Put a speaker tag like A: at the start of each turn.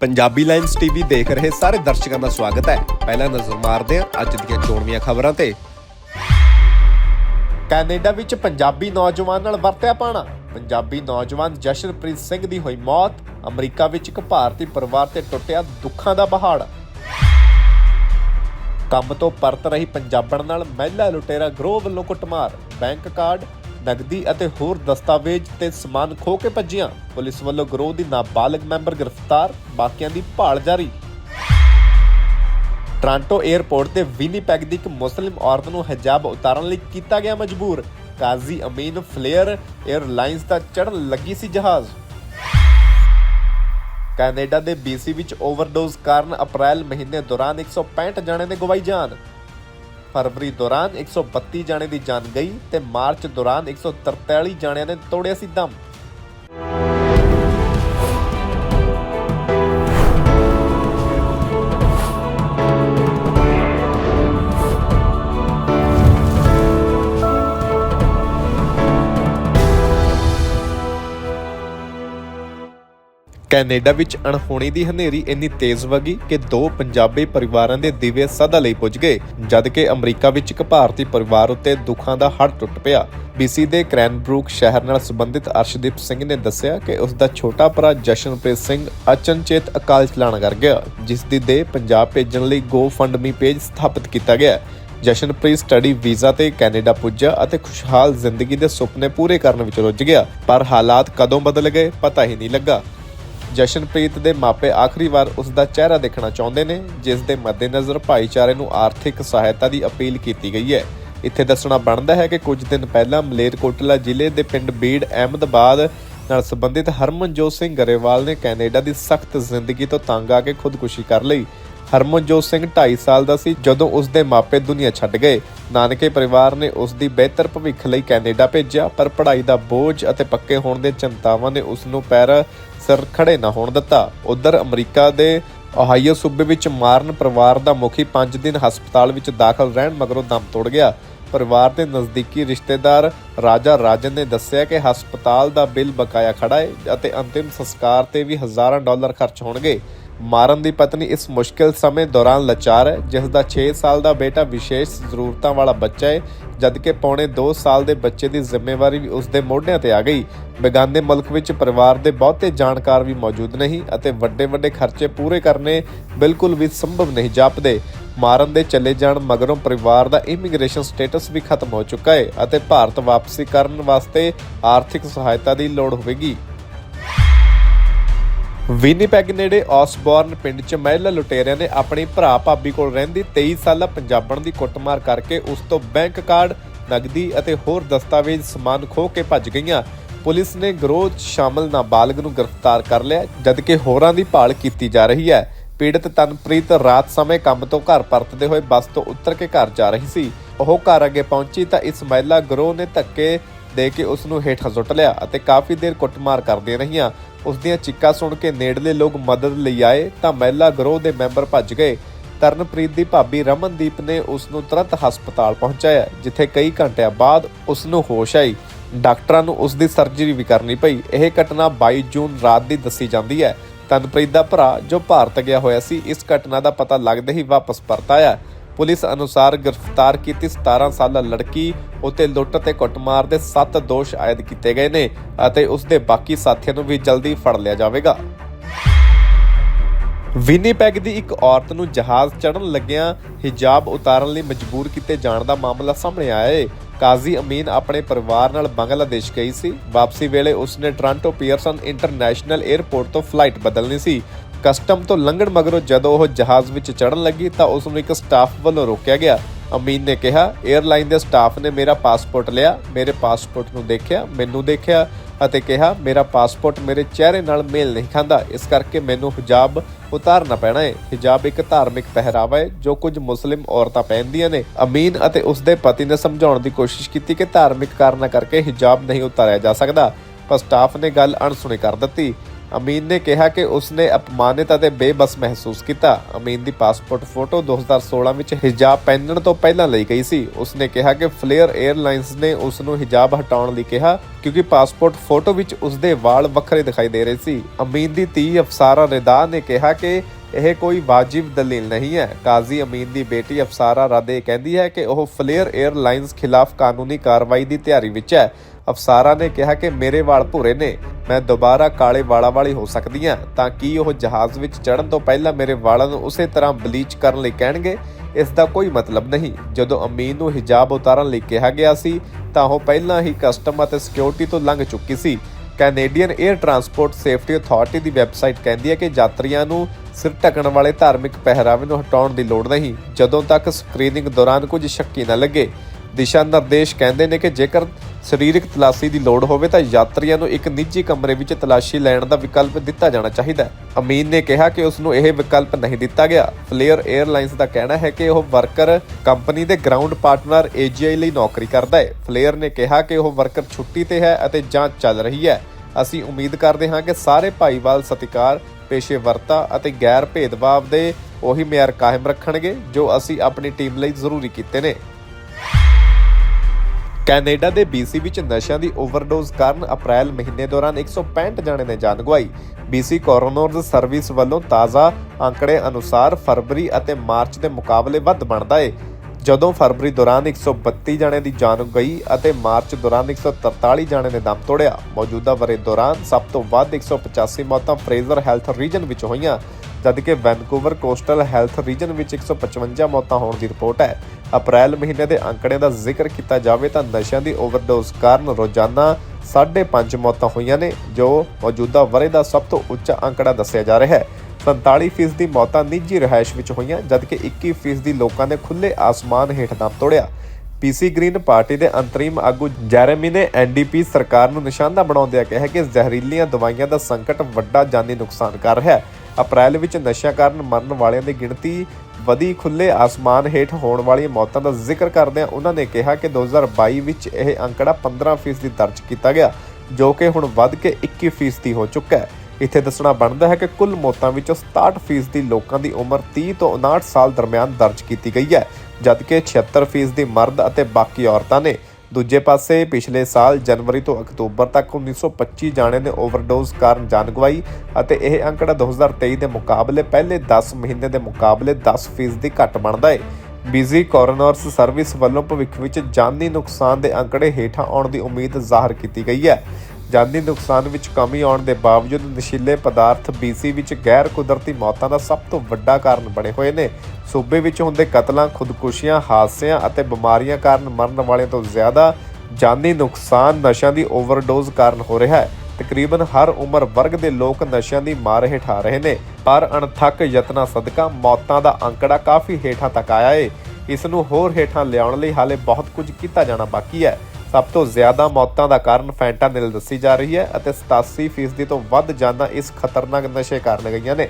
A: Punjabi lines TV ਦੇਖ ਰਹੇ ਸਾਰੇ ਦਰਸ਼ਕਾਂ ਦਾ ਸਵਾਗਤ ਹੈ। ਪਹਿਲਾਂ ਨਜ਼ਰ ਮਾਰਦੇ ਹਾਂ ਅੱਜ ਦੀਆਂ ਚੋਣਵੀਆਂ ਖਬਰਾਂ ਤੇ। ਕੈਨੇਡਾ ਵਿੱਚ ਪੰਜਾਬੀ ਨੌਜਵਾਨ ਨਾਲ ਵਰਤਿਆ ਪਾਣਾ। ਪੰਜਾਬੀ ਨੌਜਵਾਨ ਜਸ਼ਨਪ੍ਰੀਤ ਸਿੰਘ ਦੀ ਹੋਈ ਮੌਤ ਅਮਰੀਕਾ ਵਿੱਚ ਇੱਕ ਭਾਰਤੀ ਪਰਿਵਾਰ ਤੇ ਟੁੱਟਿਆ ਦੁੱਖਾਂ ਦਾ ਪਹਾੜ ਕੰਮ ਤੋਂ ਪਰਤ ਰਹੀ ਪੰਜਾਬਣ ਨਾਲ ਮਹਿਲਾ ਲੁਟੇਰਾ ਗਰੋਹ ਵੱਲੋਂ ਕੁੱਟਮਾਰ। ਬੈਂਕ ਕਾਰਡ ਨਗਦੀ ਅਤੇ ਹੋਰ ਦਸਤਾਵੇਜ਼ ਤੇ ਸਮਾਨ ਖੋਹ ਕੇ ਭੱਜੀਆਂ। ਪੁਲਿਸ ਵੱਲੋਂ ਗਰੋਹ ਦੀ ਨਾਬਾਲਗ ਮੈਂਬਰ ਗ੍ਰਿਫਤਾਰ, ਬਾਕੀਆਂ ਦੀ ਭਾਲ ਜਾਰੀ। ਟ੍ਰਾਂਟੋ 에ਅਰਪੋਰਟ ਤੇ ਵਿਨੀਪੈਗ ਦੀ ਇੱਕ ਮੁਸਲਿਮ ਔਰਤ ਨੂੰ ਹਿਜਾਬ ਉਤਾਰਨ ਲਈ ਕੀਤਾ ਗਿਆ ਮਜਬੂਰ। ਕਾਜ਼ੀ ਅਮੀਨ ਫਲੇਅਰ 에ਅਰਲਾਈਨਸ ਦਾ ਚੜ੍ਹਨ ਲੱਗੀ ਸੀ ਜਹਾਜ਼। ਕੈਨੇਡਾ ਦੇ BC ਵਿੱਚ ਓਵਰਡੋਜ਼ ਕਾਰਨ ਅਪ੍ਰੈਲ ਮਹੀਨੇ ਦੌਰਾਨ 165 ਜਣੇ ਨੇ ਗਵਾਈ ਜਾਨ। ਫਰਵਰੀ ਦੌਰਾਨ 132 ਜਾਣੇ ਦੀ ਜਾਨ ਗਈ ਤੇ ਮਾਰਚ ਦੌਰਾਨ 143 ਜਣਿਆਂ ਨੇ ਤੋੜਿਆ ਸੀ ਦਮ। ਕੈਨੇਡਾ ਵਿੱਚ ਅਣਹੋਣੀ ਦੀ ਹਨੇਰੀ ਇੰਨੀ ਤੇਜ਼ ਵਗੀ ਕਿ ਦੋ ਪੰਜਾਬੀ ਪਰਿਵਾਰਾਂ ਦੇ ਦਿਵੇ ਸਦਾ ਲਈ ਪੁੱਜ ਗਏ ਜਦ ਕਿ ਅਮਰੀਕਾ ਵਿੱਚ ਇੱਕ ਭਾਰਤੀ ਪਰਿਵਾਰ ਉੱਤੇ ਦੁੱਖਾਂ ਦਾ ਹੜ ਟੁੱਟ ਪਿਆ। BC ਦੇ ਕ੍ਰੈਨਬਰੂਕ ਸ਼ਹਿਰ ਨਾਲ ਸੰਬੰਧਿਤ ਅਰਸ਼ਦੀਪ ਸਿੰਘ ਨੇ ਦੱਸਿਆ ਕਿ ਉਸ ਦਾ ਛੋਟਾ ਭਰਾ ਜਸ਼ਨਪ੍ਰੀਤ ਸਿੰਘ ਅਚਨਚੇਤ ਅਕਾਲ ਚਲਾਣਾ ਕਰ ਗਿਆ, ਜਿਸ ਦੀ ਦੇ ਪੰਜਾਬ ਭੇਜਣ ਲਈ GoFundMe ਪੇਜ ਸਥਾਪਿਤ ਕੀਤਾ ਗਿਆ। ਜਸ਼ਨਪ੍ਰੀਤ ਸਟੱਡੀ ਵੀਜ਼ਾ ਤੇ ਕੈਨੇਡਾ ਪੁੱਜਾ ਅਤੇ ਖੁਸ਼ਹਾਲ ਜ਼ਿੰਦਗੀ ਦੇ ਸੁਪਨੇ ਪੂਰੇ ਕਰਨ ਵਿੱਚ ਰੁੱਝ ਗਿਆ, ਪਰ ਹਾਲਾਤ ਕਦੋਂ ਬਦਲ ਗਏ ਪਤਾ ਹੀ ਨਹੀਂ ਲੱਗਾ। ਜਸ਼ਨਪ੍ਰੀਤ ਦੇ ਮਾਪੇ ਆਖਰੀ ਵਾਰ ਉਸ ਦਾ ਚਿਹਰਾ ਦੇਖਣਾ ਚਾਹੁੰਦੇ ਨੇ, ਜਿਸ ਦੇ ਮੱਦੇਨਜ਼ਰ ਭਾਈਚਾਰੇ ਨੂੰ ਆਰਥਿਕ ਸਹਾਇਤਾ ਦੀ ਅਪੀਲ ਕੀਤੀ ਗਈ ਹੈ। ਇੱਥੇ ਦੱਸਣਾ ਬਣਦਾ ਹੈ ਕਿ ਕੁਝ ਦਿਨ ਪਹਿਲਾਂ ਮਲੇਰਕੋਟਲਾ ਜ਼ਿਲ੍ਹੇ ਦੇ ਪਿੰਡ ਬੀੜ, ਅਹਿਮਦਾਬਾਦ ਨਾਲ ਸੰਬੰਧਿਤ ਹਰਮਨਜੋਤ ਸਿੰਘ ਗਰੇਵਾਲ ਨੇ ਕੈਨੇਡਾ ਦੀ ਸਖਤ ਜ਼ਿੰਦਗੀ ਤੋਂ ਤੰਗ ਆ ਕੇ ਖੁਦਕੁਸ਼ੀ ਕਰ ਲਈ। ਹਰਮਨਜੋਤ ਸਿੰਘ 2.5 ਸਾਲ ਦਾ ਸੀ ਜਦੋਂ ਉਸ ਦੇ ਮਾਪੇ ਦੁਨੀਆ ਛੱਡ ਗਏ। ਨਾਨਕੇ ਪਰਿਵਾਰ ਨੇ ਉਸ ਦੀ ਬਿਹਤਰ ਭਵਿੱਖ ਲਈ ਕੈਨੇਡਾ ਭੇਜਿਆ, ਪਰ ਪੜ੍ਹਾਈ ਦਾ ਬੋਝ ਅਤੇ ਪੱਕੇ ਹੋਣ ਦੇ ਚਿੰਤਾਵਾਂ ਨੇ ਉਸ ਨੂੰ ਪੈਰ ਸਿਰ ਖੜੇ ਨਾ ਹੋਣ ਦਿੱਤਾ। ਉਧਰ ਅਮਰੀਕਾ ਦੇ ਓਹਾਈਓ ਸੂਬੇ ਵਿੱਚ ਮਾਰਨ ਪਰਿਵਾਰ ਦਾ ਮੁਖੀ 5 ਦਿਨ ਹਸਪਤਾਲ ਵਿੱਚ ਦਾਖਲ ਰਹਿਣ ਮਗਰੋਂ ਦਮ ਤੋੜ ਗਿਆ। ਪਰਿਵਾਰ ਦੇ ਨਜ਼ਦੀਕੀ ਰਿਸ਼ਤੇਦਾਰ ਰਾਜਾ ਰਾਜਨ ਨੇ ਦੱਸਿਆ ਕਿ ਹਸਪਤਾਲ ਦਾ ਬਿੱਲ ਬਕਾਇਆ ਖੜਾ ਹੈ ਅਤੇ ਅੰਤਿਮ ਸੰਸਕਾਰ ਤੇ ਵੀ ਹਜ਼ਾਰਾਂ ਡਾਲਰ ਖਰਚ ਹੋਣਗੇ। ਮਾਰਨ ਦੀ ਪਤਨੀ ਇਸ ਮੁਸ਼ਕਿਲ ਸਮੇਂ ਦੌਰਾਨ ਲਾਚਾਰ ਹੈ, ਜਿਸ ਦਾ 6 ਸਾਲ ਦਾ ਬੇਟਾ ਵਿਸ਼ੇਸ਼ ਜ਼ਰੂਰਤਾਂ ਵਾਲਾ ਬੱਚਾ ਹੈ, ਜਦਕਿ ਪੌਣੇ 2 ਸਾਲ ਦੇ ਬੱਚੇ ਦੀ ਜ਼ਿੰਮੇਵਾਰੀ ਵੀ ਉਸ ਦੇ ਮੋਢਿਆਂ ਤੇ ਆ ਗਈ। ਬੇਗਾਨੇ ਮੁਲਕ ਵਿੱਚ ਪਰਿਵਾਰ ਦੇ ਬਹੁਤੇ ਜਾਣਕਾਰ ਵੀ ਮੌਜੂਦ ਨਹੀਂ ਅਤੇ ਵੱਡੇ ਵੱਡੇ ਖਰਚੇ ਪੂਰੇ ਕਰਨੇ ਬਿਲਕੁਲ ਵੀ ਸੰਭਵ ਨਹੀਂ ਜਾਪਦੇ। ਮਾਰਨ ਦੇ ਚਲੇ ਜਾਣ ਮਗਰੋਂ ਪਰਿਵਾਰ ਦਾ ਇਮੀਗ੍ਰੇਸ਼ਨ ਸਟੇਟਸ ਵੀ ਖਤਮ ਹੋ ਚੁੱਕਾ ਹੈ ਅਤੇ ਭਾਰਤ ਵਾਪਸੀ ਕਰਨ ਵਾਸਤੇ ਆਰਥਿਕ ਸਹਾਇਤਾ ਦੀ ਲੋੜ ਹੋਵੇਗੀ। ਵਿਨੀਪੈਗ ਨੇੜੇ ਔਸਬੌਰਨ ਪਿੰਡ 'ਚ ਮਹਿਲਾ ਲੁਟੇਰਿਆਂ ਨੇ ਆਪਣੀ ਭਰਾ ਭਾਬੀ ਕੋਲ ਰਹਿੰਦੀ 23 ਸਾਲਾ ਪੰਜਾਬਣ ਦੀ ਕੁੱਟਮਾਰ ਕਰਕੇ ਉਸ ਤੋਂ ਬੈਂਕ ਕਾਰਡ, ਨਗਦੀ ਅਤੇ ਹੋਰ ਦਸਤਾਵੇਜ਼ ਸਮਾਨ ਖੋਹ ਕੇ ਭੱਜ ਗਈਆਂ। ਪੁਲਿਸ ਨੇ ਗਰੋਹ 'ਚ ਸ਼ਾਮਲ ਨਾਬਾਲਗ ਨੂੰ ਗ੍ਰਿਫਤਾਰ ਕਰ ਲਿਆ, ਜਦਕਿ ਹੋਰਾਂ ਦੀ ਭਾਲ ਕੀਤੀ ਜਾ ਰਹੀ ਹੈ। ਪੀੜਤ ਤਨਪ੍ਰੀਤ ਰਾਤ ਸਮੇਂ ਕੰਮ ਤੋਂ ਘਰ ਪਰਤਦੇ ਹੋਏ ਬੱਸ ਤੋਂ ਉਤਰ ਕੇ ਘਰ ਜਾ ਰਹੀ ਸੀ। ਉਹ ਘਰ ਅੱਗੇ ਪਹੁੰਚੀ ਤਾਂ ਇਸ ਮਹਿਲਾ ਗਰੋਹ ਨੇ ਧੱਕੇ ਦੇ ਕੇ ਉਸ ਨੂੰ ਹੇਠਾਂ ਸੁੱਟ ਲਿਆ ਅਤੇ ਕਾਫੀ ਦੇਰ ਕੁੱਟਮਾਰ ਕਰਦੀਆਂ ਰਹੀਆਂ। ਉਸ ਦੀਆਂ ਚੀਕਾਂ ਸੁਣ ਕੇ ਨੇੜਲੇ ਲੋਕ ਮਦਦ ਲਈ ਆਏ ਤਾਂ ਮਹਿਲਾ ਗਰੋਹ ਦੇ ਮੈਂਬਰ ਭੱਜ ਗਏ। ਤਰਨਪ੍ਰੀਤ ਦੀ ਭਾਬੀ ਰਮਨਦੀਪ ਨੇ ਉਸ ਨੂੰ ਤੁਰੰਤ ਹਸਪਤਾਲ ਪਹੁੰਚਾਇਆ, ਜਿੱਥੇ ਕਈ ਘੰਟਿਆਂ ਬਾਅਦ ਉਸ ਨੂੰ ਹੋਸ਼ ਆਈ। ਡਾਕਟਰਾਂ ਨੂੰ ਉਸ ਦੀ ਸਰਜਰੀ ਵੀ ਕਰਨੀ ਪਈ। ਇਹ ਘਟਨਾ 22 ਜੂਨ ਰਾਤ ਦੀ ਦੱਸੀ ਜਾਂਦੀ ਹੈ। ਤਨਪ੍ਰੀਤ ਦਾ ਭਰਾ, ਜੋ ਭਾਰਤ ਗਿਆ ਹੋਇਆ ਸੀ, ਇਸ ਘਟਨਾ ਦਾ ਪਤਾ ਲੱਗਦੇ ਹੀ ਵਾਪਸ ਪਰਤ ਆਇਆ। ਪੁਲਿਸ ਅਨੁਸਾਰ ਗ੍ਰਿਫਤਾਰ ਕੀਤੀ 17 ਸਾਲਾ ਲੜਕੀ ਉਤੇ ਲੁੱਟ ਤੇ ਕੁੱਟਮਾਰ ਦੇ 7 ਦੋਸ਼ ਆਇਦ ਕੀਤੇ ਗਏ ਨੇ ਅਤੇ ਉਸ ਦੇ ਬਾਕੀ ਸਾਥੀਆਂ ਨੂੰ ਵੀ ਜਲਦੀ ਫੜ ਲਿਆ ਜਾਵੇਗਾ। ਵਿਨੀਪੈਗ ਦੀ ਇੱਕ ਔਰਤ ਨੂੰ ਜਹਾਜ਼ ਚੜ੍ਹਨ ਲੱਗਿਆਂ ਹਿਜਾਬ ਉਤਾਰਨ ਲਈ ਮਜਬੂਰ ਕੀਤੇ ਜਾਣ ਦਾ ਮਾਮਲਾ ਸਾਹਮਣੇ ਆਇਆ ਹੈ ਕਾਜ਼ੀ ਅਮੀਨ ਆਪਣੇ ਪਰਿਵਾਰ ਨਾਲ ਬੰਗਲਾਦੇਸ਼ ਗਈ ਸੀ। ਵਾਪਸੀ ਵੇਲੇ ਉਸਨੇ ਟ੍ਰਾਂਟੋ ਪੀਅਰਸਨ ਇੰਟਰਨੈਸ਼ਨਲ 에ਅਰਪੋਰਟ ਤੋਂ ਫਲਾਈਟ ਬਦਲਣੀ ਸੀ। ਕਸਟਮ ਤੋਂ ਲੰਘਣ ਮਗਰੋਂ ਜਦੋਂ ਉਹ ਜਹਾਜ਼ ਵਿੱਚ ਚੜ੍ਹਨ ਲੱਗੀ ਤਾਂ ਉਸ ਨੂੰ ਇੱਕ ਸਟਾਫ ਵੱਲੋਂ ਰੋਕਿਆ ਗਿਆ। ਅਮੀਨ ਨੇ ਕਿਹਾ 에ਅਰਲਾਈਨ ਦੇ ਸਟਾਫ ਨੇ ਮੇਰਾ ਪਾਸਪੋਰਟ ਲਿਆ, ਮੇਰੇ ਪਾਸਪੋਰਟ ਨੂੰ ਦੇਖਿਆ, ਮੈਨੂੰ ਦੇਖਿਆ ਅਤੇ ਕਿਹਾ, ਮੇਰਾ ਪਾਸਪੋਰਟ ਮੇਰੇ ਚਿਹਰੇ ਨਾਲ ਮੇਲ ਨਹੀਂ ਖਾਂਦਾ, ਇਸ ਕਰਕੇ ਮੈਨੂੰ ਹਿਜਾਬ ਉਤਾਰਨਾ ਪੈਣਾ ਹੈ ਹਿਜਾਬ ਇੱਕ ਧਾਰਮਿਕ ਪਹਿਰਾਵਾ ਹੈ ਜੋ ਕੁਝ ਮੁਸਲਿਮ ਔਰਤਾਂ ਪਹਿਨਦੀਆਂ ਨੇ। ਅਮੀਨ ਅਤੇ ਉਸ ਦੇ ਪਤੀ ਨੇ ਸਮਝਾਉਣ ਦੀ ਕੋਸ਼ਿਸ਼ ਕੀਤੀ ਕਿ ਧਾਰਮਿਕ ਕਾਰਨਾਂ ਕਰਕੇ ਹਿਜਾਬ ਨਹੀਂ ਉਤਾਰਿਆ ਜਾ ਸਕਦਾ, ਪਰ ਸਟਾਫ ਨੇ ਗੱਲ ਅਣਸੁਣੀ ਕਰ ਦਿੱਤੀ। ਅਮੀਨ ਨੇ ਕਿਹਾ ਕਿ ਉਸਨੇ ਅਪਮਾਨਿਤ ਅਤੇ ਬੇਬਸ ਮਹਿਸੂਸ ਕੀਤਾ। ਅਮੀਨ ਦੀ ਪਾਸਪੋਰਟ ਫੋਟੋ 2016 ਵਿੱਚ ਹਿਜਾਬ ਪਹਿਨਣ ਤੋਂ ਪਹਿਲਾਂ ਲਈ ਗਈ ਸੀ। ਉਸਨੇ ਕਿਹਾ ਕਿ ਫਲੇਅਰ 에ਅਰਲਾਈਨਸ ਨੇ ਉਸ ਨੂੰ ਹਿਜਾਬ ਹਟਾਉਣ ਲਈ ਕਿਹਾ, ਕਿਉਂਕਿ ਪਾਸਪੋਰਟ ਫੋਟੋ ਵਿੱਚ ਉਸਦੇ ਵਾਲ ਵੱਖਰੇ ਦਿਖਾਈ ਦੇ ਰਹੇ ਸੀ। ਅਮੀਨ ਦੀ ਧੀ ਅਫਸਾਰਾ ਰਿਦਾ ਨੇ ਕਿਹਾ ਕਿ ਇਹ ਕੋਈ ਵਾਜਿਬ ਦਲੀਲ ਨਹੀਂ ਹੈ। ਕਾਜ਼ੀ ਅਮੀਨ ਦੀ ਬੇਟੀ ਅਫਸਾਰਾ ਰਾਦੇ ਕਹਿੰਦੀ ਹੈ ਕਿ ਉਹ ਫਲੇਅਰ 에ਅਰਲਾਈਨਸ ਖਿਲਾਫ ਕਾਨੂੰਨੀ ਕਾਰਵਾਈ ਦੀ ਤਿਆਰੀ ਵਿੱਚ ਹੈ। ਅਫਸਾਰਾਂ ਨੇ ਕਿਹਾ ਕਿ ਮੇਰੇ ਵਾਲ ਭੂਰੇ ਨੇ, ਮੈਂ ਦੁਬਾਰਾ ਕਾਲੇ ਵਾਲਾਂ ਵਾਲੀ ਹੋ ਸਕਦੀ ਹਾਂ, ਤਾਂ ਕੀ ਉਹ ਜਹਾਜ਼ ਵਿੱਚ ਚੜ੍ਹਨ ਤੋਂ ਪਹਿਲਾਂ ਮੇਰੇ ਵਾਲਾਂ ਨੂੰ ਉਸੇ ਤਰ੍ਹਾਂ ਬਲੀਚ ਕਰਨ ਲਈ ਕਹਿਣਗੇ? ਇਸ ਦਾ ਕੋਈ ਮਤਲਬ ਨਹੀਂ। ਜਦੋਂ ਅਮੀਨ ਨੂੰ ਹਿਜਾਬ ਉਤਾਰਨ ਲਈ ਕਿਹਾ ਗਿਆ ਸੀ, ਤਾਂ ਉਹ ਪਹਿਲਾਂ ਹੀ ਕਸਟਮ ਅਤੇ ਸਿਕਿਉਰਿਟੀ ਤੋਂ ਲੰਘ ਚੁੱਕੀ ਸੀ। Canadian air transport safety authority ਦੀ ਵੈਬਸਾਈਟ ਕਹਿੰਦੀ ਹੈ ਕਿ ਯਾਤਰੀਆਂ ਨੂੰ ਸਿਰ ਢੱਕਣ ਵਾਲੇ ਧਾਰਮਿਕ ਪਹਿਰਾਵੇ ਨੂੰ ਹਟਾਉਣ ਦੀ ਲੋੜ ਨਹੀਂ। ਜਦੋਂ ਤੱਕ ਸਕਰੀਨਿੰਗ ਦੌਰਾਨ ਕੁਝ ਸ਼ੱਕੀ ਨਾ ਲੱਗੇ, ਦਿਸ਼ਾ ਨਿਰਦੇਸ਼ ਕਹਿੰਦੇ ਨੇ ਕਿ ਜੇਕਰ ਸਰੀਰਕ ਤਲਾਸ਼ੀ ਦੀ ਲੋੜ ਹੋਵੇ ਤਾਂ ਯਾਤਰੀਆਂ ਨੂੰ ਇੱਕ ਨਿੱਜੀ ਕਮਰੇ ਵਿੱਚ ਤਲਾਸ਼ੀ ਲੈਣ ਦਾ ਵਿਕਲਪ ਦਿੱਤਾ ਜਾਣਾ ਚਾਹੀਦਾ ਹੈ। ਅਮੀਨ ਨੇ ਕਿਹਾ ਕਿ ਉਸ ਨੂੰ ਇਹ ਵਿਕਲਪ ਨਹੀਂ ਦਿੱਤਾ ਗਿਆ। ਫਲੇਅਰ 에ਅਰਲਾਈਨਸ ਦਾ ਕਹਿਣਾ ਹੈ ਕਿ ਉਹ ਵਰਕਰ ਕੰਪਨੀ ਦੇ ਗਰਾਊਂਡ ਪਾਰਟਨਰ AGI ਲਈ ਨੌਕਰੀ ਕਰਦਾ ਹੈ। ਫਲੇਅਰ ਨੇ ਕਿਹਾ ਕਿ ਉਹ ਵਰਕਰ ਛੁੱਟੀ ਤੇ ਹੈ ਅਤੇ ਜਾਂਚ ਚੱਲ ਰਹੀ ਹੈ। ਅਸੀਂ ਉਮੀਦ ਕਰਦੇ ਹਾਂ ਕਿ ਸਾਰੇ ਭਾਈਵਾਲ ਸਤਿਕਾਰ, ਪੇਸ਼ੇਵਰਤਾ ਅਤੇ ਗੈਰ ਭੇਦਭਾਵ ਦੇ ਉਹੀ ਮਿਆਰ ਕਾਇਮ ਰੱਖਣਗੇ ਜੋ ਅਸੀਂ ਆਪਣੀ ਟੀਮ ਲਈ ਜ਼ਰੂਰੀ ਕੀਤੇ ਨੇ। ਕੈਨੇਡਾ ਦੇ BC ਵਿੱਚ ਨਸ਼ਿਆਂ ਦੀ ਓਵਰਡੋਜ਼ ਕਾਰਨ ਅਪ੍ਰੈਲ ਮਹੀਨੇ ਦੌਰਾਨ 165 ਜਣੇ ਨੇ ਜਾਨ ਗਵਾਈ BC ਕੋਰੋਨਰਜ਼ ਸਰਵਿਸ ਵੱਲੋਂ ਤਾਜ਼ਾ ਅੰਕੜੇ ਅਨੁਸਾਰ ਫਰਵਰੀ ਅਤੇ ਮਾਰਚ ਦੇ ਮੁਕਾਬਲੇ ਵੱਧ ਬਣਦਾ ਏ। ਜਦੋਂ ਫਰਵਰੀ ਦੌਰਾਨ 132 ਜਣੇ ਦੀ ਜਾਨ ਗਈ ਅਤੇ ਮਾਰਚ ਦੌਰਾਨ 143 ਜਣੇ ਨੇ ਦਮ ਤੋੜਿਆ। ਮੌਜੂਦਾ ਵਰੇ ਦੌਰਾਨ ਸਭ ਤੋਂ ਵੱਧ 185 ਮੌਤਾਂ ਫਰੇਜ਼ਰ ਹੈਲਥ ਰੀਜਨ ਵਿੱਚ ਹੋਈਆਂ। ਜਦਕਿ ਵੈਨਕੂਵਰ ਕੋਸਟਲ ਹੈਲਥ ਰੀਜਨ ਵਿੱਚ 155 ਮੌਤਾਂ ਹੋਣ ਦੀ ਰਿਪੋਰਟ ਹੈ। ਅਪ੍ਰੈਲ ਮਹੀਨੇ ਦੇ ਅੰਕੜਿਆਂ ਦਾ ਜ਼ਿਕਰ ਕੀਤਾ ਜਾਵੇ ਤਾਂ ਨਸ਼ਿਆਂ ਦੀ ਓਵਰਡੋਜ਼ ਕਾਰਨ ਰੋਜ਼ਾਨਾ 5.5 ਮੌਤਾਂ ਹੋਈਆਂ ਨੇ, ਜੋ ਮੌਜੂਦਾ ਵਰੇ ਦਾ ਸਭ ਤੋਂ ਉੱਚਾ ਅੰਕੜਾ ਦੱਸਿਆ ਜਾ ਰਿਹਾ ਹੈ। 47% ਦੀ ਮੌਤਾਂ ਨਿੱਜੀ ਰਿਹਾਇਸ਼ ਵਿੱਚ ਹੋਈਆਂ, ਜਦਕਿ 21% ਦੀ ਲੋਕਾਂ ਨੇ ਖੁੱਲੇ ਆਸਮਾਨ ਹੇਠ ਦਮ ਤੋੜਿਆ। ਪੀਸੀ ਗ੍ਰੀਨ ਪਾਰਟੀ ਦੇ ਅੰਤਰੀਮ ਆਗੂ ਜੈਰੇਮੀ ਨੇ ਐਨਡੀਪੀ ਸਰਕਾਰ ਨੂੰ ਨਿਸ਼ਾਨਾ ਬਣਾਉਂਦਿਆਂ ਕਿਹਾ ਕਿ ਜ਼ਹਿਰੀਲੀਆਂ ਦਵਾਈਆਂ ਦਾ ਸੰਕਟ ਵੱਡਾ ਜਾਨੀ ਨੁਕਸਾਨ ਕਰ ਰਿਹਾ ਹੈ। ਅਪ੍ਰੈਲ ਵਿੱਚ ਨਸ਼ਿਆਂ ਕਾਰਨ ਮਰਨ ਵਾਲਿਆਂ ਦੀ ਗਿਣਤੀ ਵਧੀ। ਖੁੱਲੇ ਆਸਮਾਨ ਹੇਠ ਹੋਣ ਵਾਲੀਆਂ ਮੌਤਾਂ ਦਾ ਜ਼ਿਕਰ ਕਰਦਿਆਂ ਉਹਨਾਂ ਨੇ ਕਿਹਾ ਕਿ 2022 ਵਿੱਚ ਇਹ ਅੰਕੜਾ 15% ਦੀ ਦਰਜ ਕੀਤਾ ਗਿਆ, ਜੋ ਕਿ ਹੁਣ ਵੱਧ ਕੇ 21% ਦੀ ਹੋ ਚੁੱਕਾ ਹੈ। ਇੱਥੇ ਦੱਸਣਾ ਬਣਦਾ ਹੈ ਕਿ ਕੁੱਲ ਮੌਤਾਂ ਵਿੱਚੋਂ 67% ਦੀ ਲੋਕਾਂ ਦੀ ਉਮਰ 30 ਤੋਂ 59 ਸਾਲ ਦਰਮਿਆਨ ਦਰਜ ਕੀਤੀ ਗਈ ਹੈ, ਜਦਕਿ 76% ਦੀ ਮਰਦ ਅਤੇ ਬਾਕੀ ਔਰਤਾਂ ਨੇ ਦੂਜੇ ਪਾਸੇ ਪਿਛਲੇ ਸਾਲ ਜਨਵਰੀ ਤੋਂ ਅਕਤੂਬਰ ਤੱਕ 1925 ਜਾਣੇ ਨੇ ਓਵਰਡੋਜ਼ ਕਾਰਨ ਜਾਨ ਗਵਾਈ ਅਤੇ ਇਹ ਅੰਕੜਾ 2023 ਦੇ ਮੁਕਾਬਲੇ ਪਹਿਲੇ 10 ਮਹੀਨੇ ਦੇ ਮੁਕਾਬਲੇ 10% ਦੀ ਘੱਟ ਬਣਦਾ ਹੈ ਬਿਜ਼ੀ ਕੋਰੋਨਰਸ ਸਰਵਿਸ ਵੱਲੋਂ ਭਵਿੱਖ ਵਿੱਚ ਜਾਨੀ ਨੁਕਸਾਨ ਦੇ ਅੰਕੜੇ ਹੇਠਾਂ ਆਉਣ ਦੀ ਉਮੀਦ ਜ਼ਾਹਰ ਕੀਤੀ ਗਈ ਹੈ। ਜਾਨੀ ਨੁਕਸਾਨ ਵਿੱਚ ਕਮੀ ਆਉਣ ਦੇ ਬਾਵਜੂਦ ਨਸ਼ੀਲੇ ਪਦਾਰਥ BC ਵਿੱਚ ਗੈਰ ਕੁਦਰਤੀ ਮੌਤਾਂ ਦਾ ਸਭ ਤੋਂ ਵੱਡਾ ਕਾਰਨ ਬਣੇ ਹੋਏ ਨੇ। ਸੂਬੇ ਵਿੱਚ ਹੁੰਦੇ ਕਤਲਾਂ, ਖੁਦਕੁਸ਼ੀਆਂ, ਹਾਦਸਿਆਂ ਅਤੇ ਬਿਮਾਰੀਆਂ ਕਾਰਨ ਮਰਨ ਵਾਲਿਆਂ ਤੋਂ ਜ਼ਿਆਦਾ ਜਾਨੀ ਨੁਕਸਾਨ ਨਸ਼ਿਆਂ ਦੀ ਓਵਰਡੋਜ਼ ਕਾਰਨ ਹੋ ਰਿਹਾ ਹੈ। ਤਕਰੀਬਨ ਹਰ ਉਮਰ ਵਰਗ ਦੇ ਲੋਕ ਨਸ਼ਿਆਂ ਦੀ ਮਾਰ ਹੇਠ ਆ ਰਹੇ ਨੇ। ਪਰ ਅਣਥੱਕ ਯਤਨਾਂ ਸਦਕਾ ਮੌਤਾਂ ਦਾ ਅੰਕੜਾ ਕਾਫੀ ਹੇਠਾਂ ਤੱਕ ਆਇਆ ਏ। ਇਸ ਨੂੰ ਹੋਰ ਹੇਠਾਂ ਲਿਆਉਣ ਲਈ ਹਾਲੇ ਬਹੁਤ ਕੁਝ ਕੀਤਾ ਜਾਣਾ ਬਾਕੀ ਹੈ। ਸਭ ਤੋਂ ਜ਼ਿਆਦਾ ਮੌਤਾਂ ਦਾ ਕਾਰਨ ਫੈਂਟਾਨਿਲ ਦੱਸੀ ਜਾ ਰਹੀ ਹੈ ਅਤੇ 87% ਤੋਂ ਵੱਧ ਜਾਨਾਂ ਇਸ ਖਤਰਨਾਕ ਨਸ਼ੇ ਕਾਰਨ ਗਈਆਂ ਨੇ।